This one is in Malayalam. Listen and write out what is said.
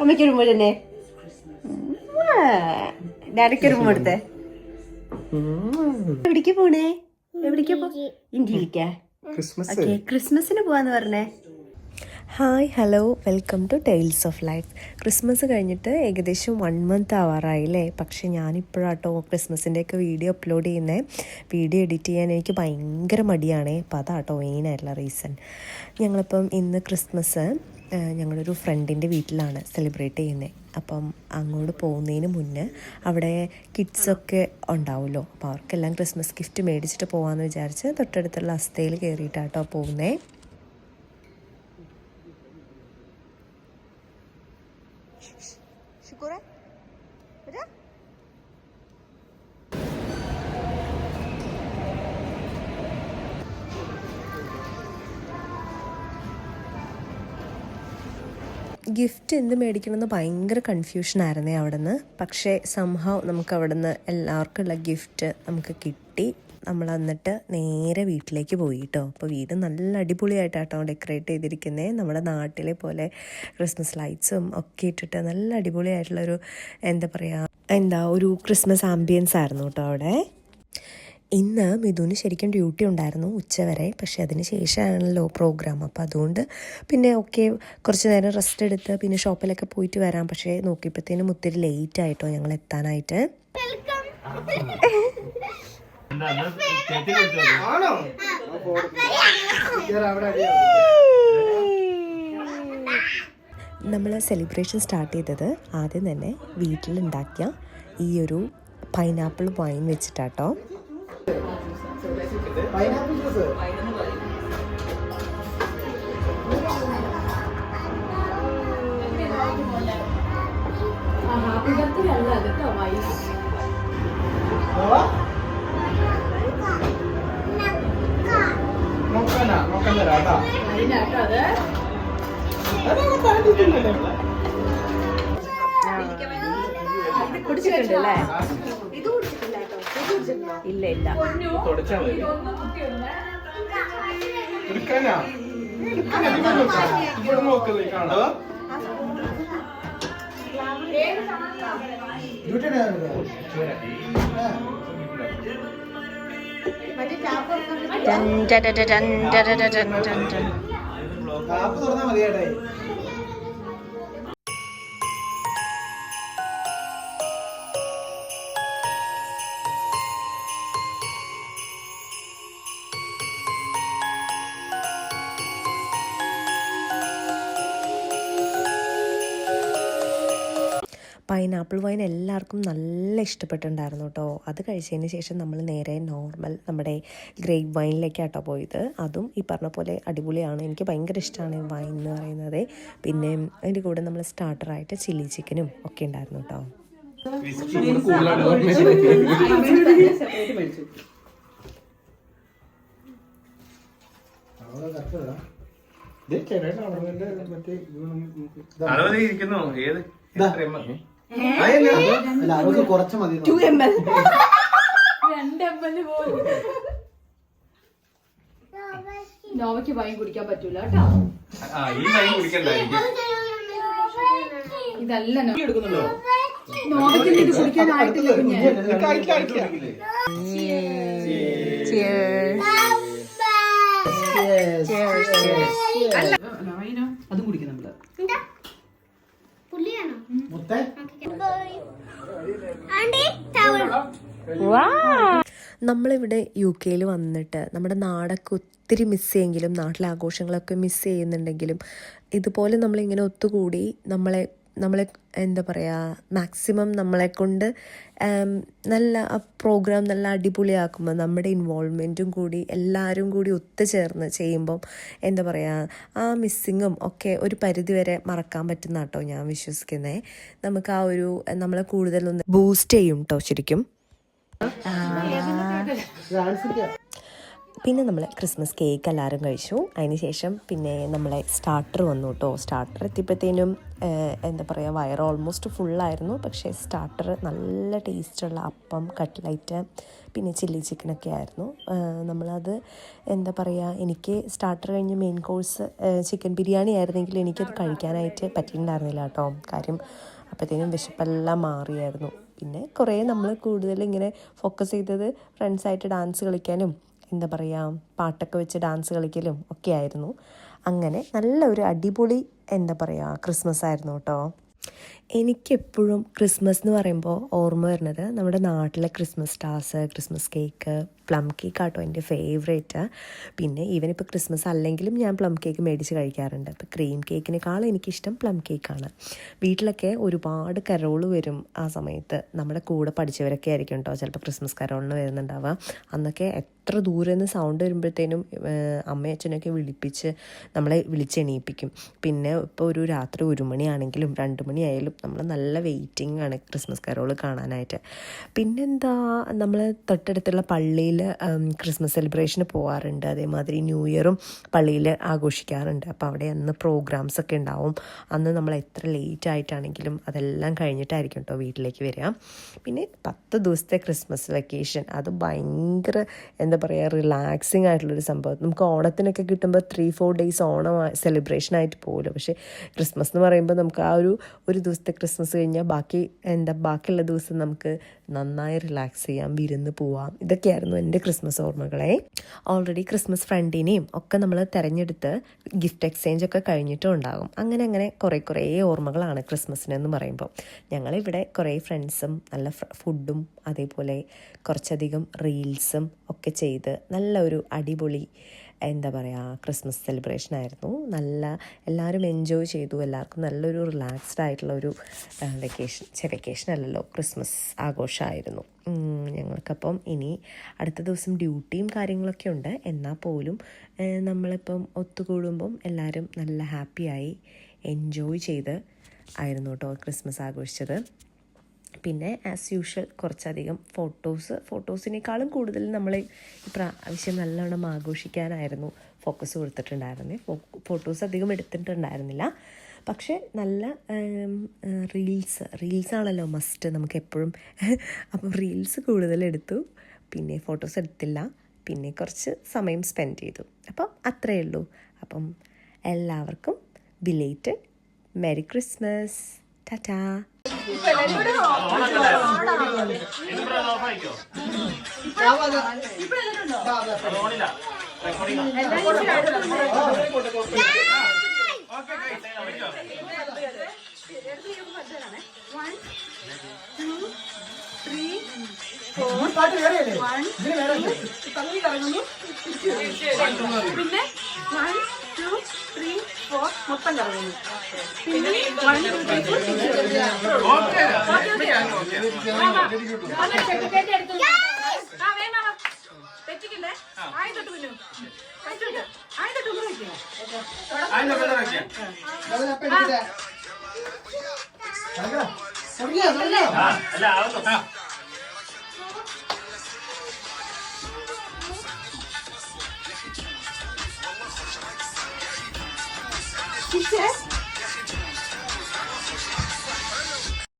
അമ്മയ്ക്ക് ഒരു മുഴുവനെ ഡാഡിക്ക് ഒരു എടുത്തേ എവിടേക്ക് പോണേ? എവിടേക്ക് പോ? ഇന്ത്യയിലേക്കാ. ക്രിസ്മസ് ഓക്കെ ക്രിസ്മസിന് പോവാന്ന് പറഞ്ഞേ. Hi hello welcome to tales of life. Christmas കഴിഞ്ഞിട്ട് ഏകദേശം വൺ മന്ത് ആവാറായില്ലേ പക്ഷേ ഞാനിപ്പോഴാട്ടോ ക്രിസ്മസിന്റെയൊക്കെ വീഡിയോ അപ്ലോഡ് ചെയ്യുന്നത് വീഡിയോ എഡിറ്റ് ചെയ്യാൻ എനിക്ക് ഭയങ്കര മടിയാണേ. അപ്പോൾ അതാട്ടോ മെയിനായിട്ടുള്ള റീസൺ ഞങ്ങളിപ്പം ഇന്ന് ക്രിസ്മസ്. ഞങ്ങളൊരു ഫ്രണ്ടിന്റെ വീട്ടിലാണ് സെലിബ്രേറ്റ് ചെയ്യുന്നത് അപ്പം അങ്ങോട്ട് പോകുന്നതിന് മുന്നേ അവിടെ കിഡ്സൊക്കെ ഉണ്ടാവുമല്ലോ. അപ്പോൾ അവർക്കെല്ലാം ക്രിസ്മസ് ഗിഫ്റ്റ് മേടിച്ചിട്ട് പോകാമെന്ന് വിചാരിച്ച് തൊട്ടടുത്തുള്ള അസ്ഥയിൽ കയറിയിട്ടാട്ടോ പോകുന്നത് ഗിഫ്റ്റ് എന്ത് മേടിക്കണമെന്ന് ഭയങ്കര കൺഫ്യൂഷനായിരുന്നേ അവിടെ നിന്ന് പക്ഷേ സംഭവം നമുക്ക് അവിടെ നിന്ന് എല്ലാവർക്കുള്ള ഗിഫ്റ്റ് നമുക്ക് കിട്ടി. നമ്മൾ എന്നിട്ട് നേരെ വീട്ടിലേക്ക് പോയി കേട്ടോ. അപ്പോൾ വീട് നല്ല അടിപൊളിയായിട്ടാട്ടോ ഡെക്കറേറ്റ് ചെയ്തിരിക്കുന്നത് നമ്മുടെ നാട്ടിലെ പോലെ ക്രിസ്മസ് ലൈറ്റ്സും ഒക്കെ ഇട്ടിട്ട് നല്ല അടിപൊളിയായിട്ടുള്ളൊരു എന്താ പറയുക എന്താ ഒരു ക്രിസ്മസ് ആംബിയൻസ് ആയിരുന്നു കേട്ടോ അവിടെ. ഇന്ന് മിഥുന് ശരിക്കും ഡ്യൂട്ടി ഉണ്ടായിരുന്നു ഉച്ചവരെ പക്ഷേ അതിന് ശേഷമാണല്ലോ പ്രോഗ്രാം. അപ്പോൾ അതുകൊണ്ട് പിന്നെ ഓക്കെ കുറച്ച് നേരം റെസ്റ്റ് എടുത്ത് പിന്നെ ഷോപ്പിലൊക്കെ പോയിട്ട് വരാം. പക്ഷേ നോക്കിയപ്പോഴത്തേനും ഒത്തിരി ലേറ്റ് ആയിട്ടോ ഞങ്ങൾ എത്താനായിട്ട്. നമ്മൾ സെലിബ്രേഷൻ സ്റ്റാർട്ട് ചെയ്തത് ആദ്യം തന്നെ വീട്ടിലുണ്ടാക്കിയ ഈ ഒരു pineapple wine വെച്ചിട്ടാട്ടോ. Pineapple juice. Happy birthday അല്ല കേട്ടോ വൈഫ് നോക്കാനാ നോക്കാൻ തരാം കേട്ടോ അതിനാട്ടോ അത് കുടിച്ചിട്ടുണ്ടല്ലേ ഇത് കുടിച്ചു ഇല്ല ഇല്ല. ടൻ ടൻ ടൻ ടൻ ടൻ ടൻ കാണാ. ടൻ ടൻ ടൻ ടൻ ടൻ ടൻ ടൻ ടൻ ടൻ. കാപ്പ് തുറന്നാ മതിയേട്ടേ. പൈനാപ്പിൾ വൈൻ എല്ലാവർക്കും നല്ല ഇഷ്ടപ്പെട്ടിട്ടുണ്ടായിരുന്നു കേട്ടോ അത് കഴിച്ചതിന് ശേഷം നമ്മൾ നേരെ നോർമൽ നമ്മുടെ ഗ്രേപ്പ് വൈനിലേക്കാട്ടോ പോയത്. അതും ഈ പറഞ്ഞ പോലെ അടിപൊളിയാണ്. എനിക്ക് ഭയങ്കര ഇഷ്ടമാണ് വൈൻ എന്ന് പറയുന്നത്. പിന്നെ അതിന്റെ കൂടെ നമ്മൾ സ്റ്റാർട്ടറായിട്ട് ചില്ലി ചിക്കനും ഒക്കെ ഉണ്ടായിരുന്നു കേട്ടോ ഏത്? അല്ല അവർക്ക് കുറച്ച് മതി ടു എം എൽ നോവയ്ക്ക് വൈൻ കുടിക്കാൻ പറ്റൂല കേട്ടോ. ആ ഈ വൈൻ കുടിക്കണ്ടായിരിക്കും. ഇതല്ല നോ- നോവയ്ക്ക് ഇത് കുടിക്കാനായിട്ടില്ല കുഞ്ഞെ? അതും കുടിക്കും നമ്മൾ മുത്തേ നമ്മളിവിടെ യു കെയിൽ വന്നിട്ട് നമ്മുടെ നാടൊക്കെ ഒത്തിരി മിസ് ചെയ്യെങ്കിലും നാട്ടിലെ ആഘോഷങ്ങളൊക്കെ മിസ് ചെയ്യുന്നുണ്ടെങ്കിലും ഇതുപോലെ നമ്മളിങ്ങനെ ഒത്തുകൂടി നമ്മളെ നമ്മളെ എന്താ പറയുക മാക്സിമം നമ്മളെ കൊണ്ട് നല്ല ആ പ്രോഗ്രാം നല്ല അടിപൊളിയാക്കുമ്പോൾ നമ്മുടെ ഇൻവോൾവ്മെന്റും കൂടി എല്ലാവരും കൂടി ഒത്തുചേർന്ന് ചെയ്യുമ്പം എന്താ പറയുക ആ മിസ്സിങ്ങും ഒക്കെ ഒരു പരിധിവരെ മറക്കാൻ പറ്റുന്ന കേട്ടോ ഞാൻ വിശ്വസിക്കുന്നത് നമുക്ക് ആ ഒരു നമ്മളെ കൂടുതലൊന്ന് ബൂസ്റ്റ് ചെയ്യും കേട്ടോ ശരിക്കും. പിന്നെ നമ്മൾ ക്രിസ്മസ് കേക്ക് എല്ലാവരും കഴിച്ചു. അതിനുശേഷം പിന്നെ നമ്മളെ സ്റ്റാർട്ടർ വന്നു കേട്ടോ സ്റ്റാർട്ടർ എത്തിയപ്പോഴത്തേനും എന്താ പറയുക വയറ് ഓൾമോസ്റ്റ് ഫുള്ളായിരുന്നു പക്ഷേ സ്റ്റാർട്ടർ നല്ല ടേസ്റ്റുള്ള അപ്പം കട്ട്ലൈറ്റ് പിന്നെ ചില്ലി ചിക്കനൊക്കെ ആയിരുന്നു. നമ്മളത് എന്താ പറയുക എനിക്ക് സ്റ്റാർട്ടർ കഴിഞ്ഞ് മെയിൻ കോഴ്സ് ചിക്കൻ ബിരിയാണി ആയിരുന്നെങ്കിൽ എനിക്കത് കഴിക്കാനായിട്ട് പറ്റിയിട്ടുണ്ടായിരുന്നില്ല കേട്ടോ കാര്യം അപ്പോഴത്തേനും വിശപ്പെല്ലാം മാറിയായിരുന്നു. പിന്നെ കുറേ നമ്മൾ കൂടുതൽ ഇങ്ങനെ ഫോക്കസ് ചെയ്തത് ഫ്രണ്ട്സായിട്ട് ഡാൻസ് കളിക്കാനും എന്താ പറയുക പാട്ടൊക്കെ വെച്ച് ഡാൻസ് കളിക്കലും ഒക്കെ ആയിരുന്നു. അങ്ങനെ നല്ല ഒരു അടിപൊളി എന്താ പറയുക ക്രിസ്മസ് ആയിരുന്നു കേട്ടോ. എനിക്കെപ്പോഴും ക്രിസ്മസ് എന്ന് പറയുമ്പോൾ ഓർമ്മ വരുന്നത് നമ്മുടെ നാട്ടിലെ Christmas stars Christmas cake plum cake ആട്ടോ എന്റെ ഫേവറേറ്റ്. പിന്നെ ഈവൻ ഇപ്പോൾ ക്രിസ്മസ് അല്ലെങ്കിലും ഞാൻ പ്ലം കേക്ക് മേടിച്ച് കഴിക്കാറുണ്ട്. അപ്പോൾ ക്രീം കേക്കിനേക്കാളും എനിക്കിഷ്ടം പ്ലം കേക്കാണ്. വീട്ടിലൊക്കെ ഒരുപാട് കരോൾ വരും ആ സമയത്ത്. നമ്മുടെ കൂടെ പഠിച്ചവരൊക്കെ ആയിരിക്കും കേട്ടോ ചിലപ്പോൾ ക്രിസ്മസ് കരോളിന് വരുന്നുണ്ടാവുക. അന്നൊക്കെ എത്ര ദൂരെ നിന്ന് സൗണ്ട് വരുമ്പോഴത്തേനും അമ്മയും അച്ഛനൊക്കെ വിളിപ്പിച്ച് നമ്മളെ വിളിച്ചെണീപ്പിക്കും. പിന്നെ ഇപ്പോൾ ഒരു രാത്രി ഒരു മണിയാണെങ്കിലും രണ്ട് മണിയായാലും നമ്മൾ നല്ല വെയിറ്റിംഗ് ആണ് ക്രിസ്മസ് കരോൾ കാണാനായിട്ട്. പിന്നെന്താ നമ്മൾ തൊട്ടടുത്തുള്ള പള്ളിയിൽ ക്രിസ്മസ് സെലിബ്രേഷന് പോകാറുണ്ട് അതേമാതിരി ന്യൂ ഇയറും പള്ളിയിൽ ആഘോഷിക്കാറുണ്ട്. അപ്പോൾ അവിടെ അന്ന് പ്രോഗ്രാംസ് ഒക്കെ ഉണ്ടാവും. അന്ന് നമ്മൾ എത്ര ലേറ്റ് ആയിട്ടാണെങ്കിലും അതെല്ലാം കഴിഞ്ഞിട്ടായിരിക്കും കേട്ടോ വീട്ടിലേക്ക് വരിക. പിന്നെ പത്ത് ദിവസത്തെ ക്രിസ്മസ് വെക്കേഷൻ. അത് ഭയങ്കര എന്താ പറയുക റിലാക്സിങ് ആയിട്ടുള്ളൊരു സംഭവം. നമുക്ക് ഓണത്തിനൊക്കെ കിട്ടുമ്പോൾ three four days Onam celebration ആയിട്ട് പോകുമല്ലോ പക്ഷേ ക്രിസ്മസ് എന്ന് പറയുമ്പോൾ നമുക്ക് ആ ഒരു ഒരു ദിവസത്തെ ക്രിസ്മസ് കഴിഞ്ഞാൽ ബാക്കി എന്താ ബാക്കിയുള്ള ദിവസം നമുക്ക് നന്നായി റിലാക്സ് ചെയ്യാം വിരുന്ന് പോവാം. ഇതൊക്കെയായിരുന്നു എന്റെ ക്രിസ്മസ് ഓർമ്മകളെ. ഓൾറെഡി ക്രിസ്മസ് ഫ്രണ്ടിനെയും ഒക്കെ നമ്മൾ തിരഞ്ഞെടുത്ത് ഗിഫ്റ്റ് എക്സ്ചേഞ്ച് ഒക്കെ കഴിഞ്ഞിട്ടും ഉണ്ടാകും അങ്ങനെ അങ്ങനെ കുറേ കുറേ ഓർമ്മകളാണ് ക്രിസ്മസിന് എന്ന് പറയുമ്പോൾ ഞങ്ങളിവിടെ കുറേ ഫ്രണ്ട്സും നല്ല ഫുഡും അതേപോലെ കുറച്ചധികം റീൽസും ഒക്കെ ചെയ്ത് നല്ല ഒരു അടിപൊളി എന്താ പറയുക ക്രിസ്മസ് സെലിബ്രേഷൻ ആയിരുന്നു. നല്ല എല്ലാവരും എൻജോയ് ചെയ്തു. എല്ലാവർക്കും നല്ലൊരു റിലാക്സ്ഡ് ആയിട്ടുള്ള ഒരു വെക്കേഷൻ ചെ വെക്കേഷൻ അല്ലല്ലോ ക്രിസ്മസ് ആഘോഷമായിരുന്നു. ഞങ്ങൾക്കപ്പം ഇനി അടുത്ത ദിവസം ഡ്യൂട്ടിയും കാര്യങ്ങളൊക്കെ ഉണ്ട്. എന്നാൽ പോലും നമ്മളിപ്പം ഒത്തുകൂടുമ്പം എല്ലാവരും നല്ല ഹാപ്പിയായി എൻജോയ് ചെയ്ത് ആയിരുന്നു കേട്ടോ ക്രിസ്മസ് ആഘോഷിച്ചത്. പിന്നെ ആസ് യൂഷ്വൽ കുറച്ചധികം ഫോട്ടോസ് ഫോട്ടോസിനേക്കാളും കൂടുതൽ നമ്മൾ ഈ പ്രാവശ്യം നല്ലോണം ആഘോഷിക്കാനായിരുന്നു ഫോക്കസ് കൊടുത്തിട്ടുണ്ടായിരുന്നത് ഫോട്ടോസ് അധികം എടുത്തിട്ടുണ്ടായിരുന്നില്ല. പക്ഷേ നല്ല റീൽസ് റീൽസാണല്ലോ മസ്റ്റ് നമുക്ക് എപ്പോഴും. അപ്പം റീൽസ് കൂടുതൽ എടുത്തു. പിന്നെ ഫോട്ടോസ് എടുത്തില്ല. പിന്നെ കുറച്ച് സമയം സ്പെൻഡ് ചെയ്തു. അപ്പം അത്രയേ ഉള്ളൂ. അപ്പം എല്ലാവർക്കും ബിലേറ്റഡ് മെരി ക്രിസ്മസ് ടാറ്റാ വേറെ തള്ളി കറങ്ങുന്നു പിന്നെ വൺ ടു ത്രീ ഫോർ മൊത്തം കറങ്ങുന്നു പിന്നെ വൺ ടു ത്രീ തെറ്റിക്കണ്ടേ ആയി തൊട്ട് പിന്നു ആയി തൊട്ട് ഉമ്മ വയ്ക്കുക അതിന്റെ